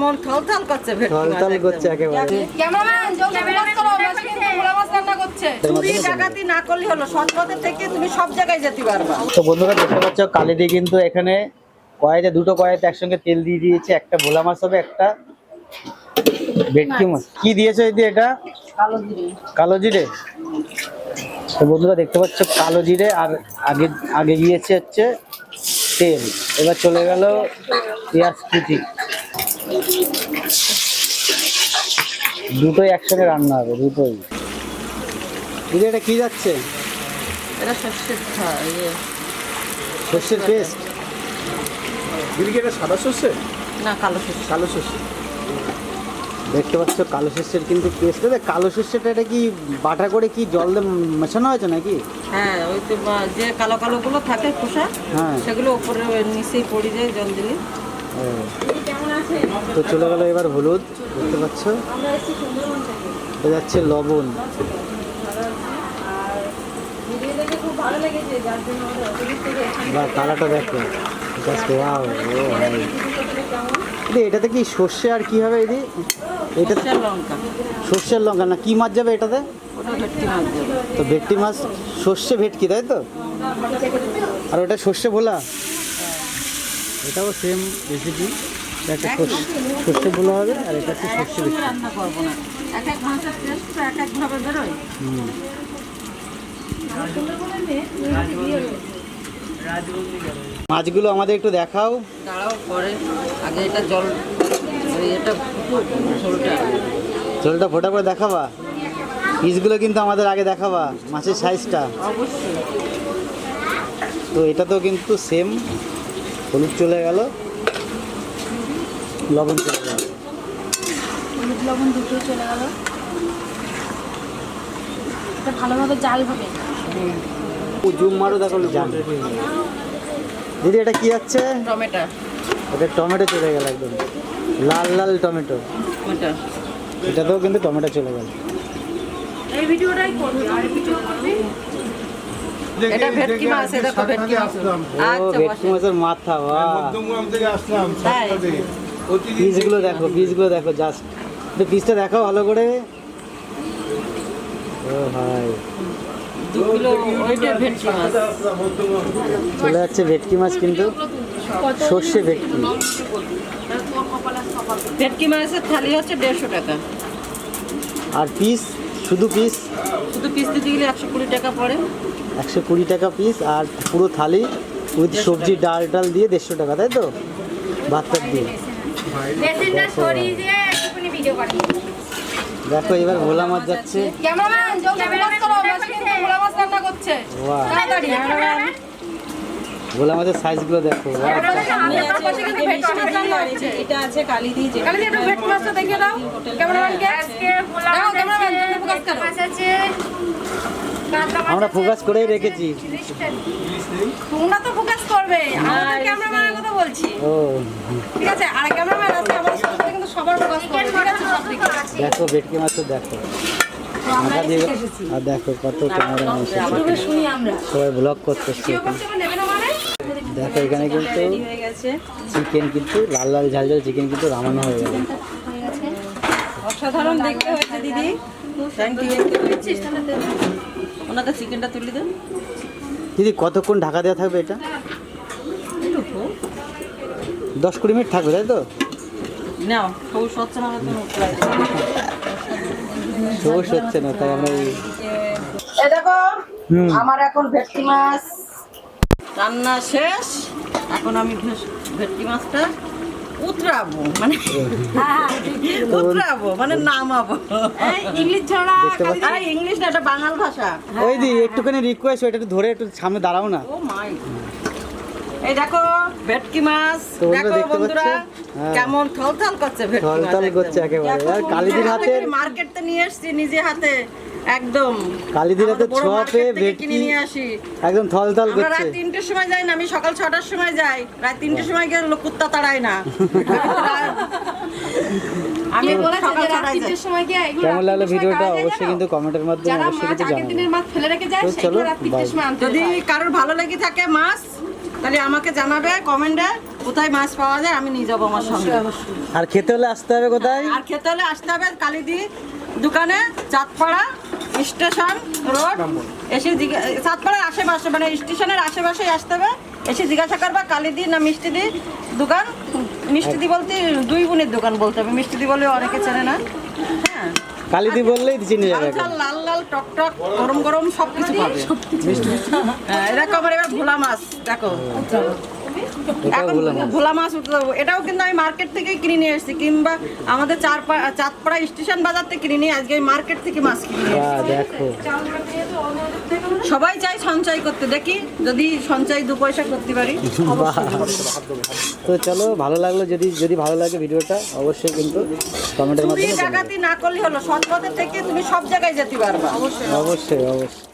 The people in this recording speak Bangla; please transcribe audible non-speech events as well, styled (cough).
কেমন থলথল করছে থলথল করছে একেবারে। ক্যামেরাম্যান জলদি ফোকাস করো ভোলা মাছ রান্না করছে। চুরি ডাকাতি না করলে হলো সৎপথে থেকে তুমি সব জায়গায় যেতে পারবা। তো বন্ধুরা দেখতে পাচ্ছ কালিদি কিন্তু এখানে কড়াইতে দুটো কড়াইতে একসঙ্গে তেল দিয়ে দিয়েছে। একটা ভোলা মাছ হবে একটা ভেটকি মাছ। কি দিয়েছ এই এটা? কালো জিরে। কালো জিরে? তো বন্ধুরা দেখতে পাচ্ছ কালো জিরে আর আগে আগে গিয়েছে হচ্ছে তেল। এবার চলে গেল পেঁয়াজ কুচি। দুটোই একসাথে রান্না হবে দুটোই। দিদি এটা কি যাচ্ছে? এটা সর্ষের ইয়ে, সর্ষের পেস্ট? দিদি এটা সাদা সর্ষে? না কালো সর্ষে। কালো সর্ষে। দেখতে পাচ্ছ কালো সর্ষের কিন্তু পেস্ট। দেবে কালো সর্ষেটা এটা কি বাটা করে কি জল দিয়ে মেশানো হয়েছে নাকি? হ্যাঁ ওই তো যে কালো কালো গুলো থাকে খোসা হ্যাঁ। সেগুলো উপরে নিচেই পড়ে যায় জল দিলে। তো চলে গেল এবার হলুদ দেখতে পাচ্ছ? এটা যাচ্ছে লবণ। বা কালাটা দেখো। এটাতে কি সর্ষে আর কি হবে দিদি এটা সর্ষের লঙ্কা। না কি মাছ যাবে এটাতে? তো ভেটকি মাছ সর্ষে ভেটকি তাই তো? আর ওটা সর্ষে ভোলা? এটাও সেম রেসিপি একটা সর্ষে হবে আর এটা সর্ষে রান্না করব না। এক এক মাছের টেস্ট এক এক বেরোয়। হুম। মাছগুলো আমাদের একটু দেখাও। দাঁড়াও পরে। আগে এটা জল এটা ঝোলটা। জলটা ফোটা করে দেখাবা? পিসগুলো কিন্তু আমাদের আগে দেখাবা মাছের সাইজটা। অবশ্যই। তো এটা তো কিন্তু সেম হলুদ চলে গেল। লবণ চলে গেল। হলুদ লবণ দুটো চলে গেল। এটা ভালোভাবে জাল হবে। জুম মারো দেখো দিদি এটা কি আছে? টমেটো। এটা টমেটো চলে গেল একদম। লাল লাল টমেটো। এটাতেও কিন্তু টমেটো চলে গেল। এই ভিডিওটাই করবি আর ভিডিও করবি? এটা ভেটকি মাছ এটা তো ভেটকি মাছ। ও আচ্ছা ভেটকি মাছের মাথা বাহ। মধ্যমগ্রাম থেকে আসলাম তাই? পিসগুলো দেখো পিসগুলো দেখো জাস্ট পিসটা দেখো ভালো করে। ও ভাই। দু ওইটা ভেটকি মাছ। আসলাম মধ্যমগ্রাম থেকে। চলে যাচ্ছে ভেটকি মাছ কিন্তু সর্ষে ভেটকি। ভেটকি মাছের থালি হচ্ছে দেড়শো টাকা। আর পিস শুধু পিস? শুধু পিস দিতে গেলে একশো কুড়ি টাকা পড়ে। একশো কুড়ি টাকা পিস আর পুরো থালি উইথ সবজি ডাল ডাল দিয়ে দেড়শো টাকা তাই তো? ভাতটার দিয়ে। বেসিনটা সরিয়ে দিয়ে একটুখানি ভিডিও করি দেখো এবার ভোলা মাছ যাচ্ছে। ক্যামেরাম্যান জলদি ফোকাস করো মাসি কিন্তু ভোলা মাছ রান্না করছে। তাড়াতাড়ি ভোলা মাছের সাইজগুলো দেখো Wow! আমার পাশে কিন্তু ভেটকি মাছ রান্না হচ্ছে এটা আছে কালি দিয়ে কালি দিয়ে একটু ভেটকি মাছটা দেখিয়ে দাও ক্যামেরাম্যানকে। দাও ক্যামেরাম্যান ফোকাস করো। আমরা ফোকাস করেই রেখেছি। তোমরা তো ফোকাস করবে আমরা ক্যামেরাম্যানের কথা বলছি। ও। ঠিক আছে আর ক্যামেরাম্যান আছে আমার সাথে কিন্তু সবার ফোকাস করবে ঠিক আছে সব দিকে দেখো ভেটকি মাছও দেখো। ঢাকা দিয়ে আর দেখো কত ক্যামেরা সবাই ব্লগ করতেছে কেউ করতে নেবে না মানে? দেখো এখানে কিন্তু চিকেন কিন্তু লাল লাল ঝাল ঝাল চিকেন কিন্তু রামানো হয়ে গেল অসাধারণ দেখতে হয়েছে দিদি। থ্যাংক ইউ ওনাকে চিকেনটা তুলে দেন। দিদি কতক্ষণ ঢাকা দেওয়া থাকবে এটা? দশ কুড়ি মিনিট থাকবে তাই তো? নাও সবুজ হচ্ছে না সবুজ হচ্ছে না তাই আমরা এ দেখো আমার এখন ভেটকি মাছ। রান্না শেষ এখন আমি ভেটকি মাছটা উতরাবো মানে উতরাবো মানে নামাবো। ইংলিশ ছড়া আরে ইংলিশ না এটা ভাষা। ওই দি একটুখানি রিকোয়েস্ট ওইটা একটু ধরে একটু সামনে দাঁড়াও না। ও মাই এই দেখো ভেটকি মাছ। দেখো বন্ধুরা হ্যাঁ। কেমন থলথল করছে ভেটকি মাছ থলথল করছে একেবারে। আর কালিদির নিজে হাতের- মার্কেট থেকে নিয়ে এসেছি নিজে হাতে একদম। কালিদির হাতে আমাদের ছোঁয়া পেয়ে ভেটকি নিয়ে আসি। একদম থল থল করছে। রাত তিনটের সময় যাই না আমি সকাল ছটার সময় যাই। রাত তিনটের সময় গিয়ে লোক কুত্তা তাড়ায় না। (laughs) আমি কে সকাল যে রাত ছটায় সময় গিয়ে এগুলো কেমন লাগল তিনটের সময় ভিডিওটা? অবশ্যই কিন্তু কমেন্টের যারা অবশ্যই মাছ আগের দিনের মাছ ফেলে রেখে যায় সেগুলো রাত তিনটের সময় আনতে যদি কারোর ভালো লেগে থাকে মাছ তাহলে আমাকে জানাবে কমেন্টে কোথায় মাছ পাওয়া যায় আমি নিয়ে যাব আমার সঙ্গে। আর খেতে হলে আসতে হবে কোথায়? আর খেতে হলে আসতে হবে কালিদি দোকানে চাঁদপাড়া স্টেশন রোড। এসে চাঁদপাড়ার আশেপাশে মানে স্টেশনের আশেপাশে আসতে হবে। এসে জিজ্ঞাসা করবা কালিদি না মিষ্টি মিষ্টিদি দোকান? মিষ্টিদি বলতে দুই বোনের দোকান বলতে হবে। মিষ্টিদি বলে অনেকে চেনে না। হ্যাঁ। কালিদি বললেই চিনে যাবে লাল লাল টক টক গরম গরম সব কিছু পাবে। হ্যাঁ এরকম এবার ভোলা মাছ দেখো। এখন ভোলা মাছ। উঠতে এটাও কিন্তু আমি মার্কেট থেকেই কিনে নিয়ে এসেছি কিংবা আমাদের চারপা- চাঁদপাড়া স্টেশন বাজার থেকে কিনে নিয়ে আজকে মার্কেট থেকে মাছ কিনে দেখো। সবাই চাই সঞ্চয় করতে দেখি যদি সঞ্চয় দু পয়সা করতে পারি। তো চলো ভালো লাগল যদি যদি ভালো লাগে ভিডিওটা অবশ্যই কিন্তু কমেন্টের মাধ্যমে ডাকাতি না করলে হলো সৎ থেকে তুমি সব জায়গায় যেতে পারবা। অবশ্যই অবশ্যই।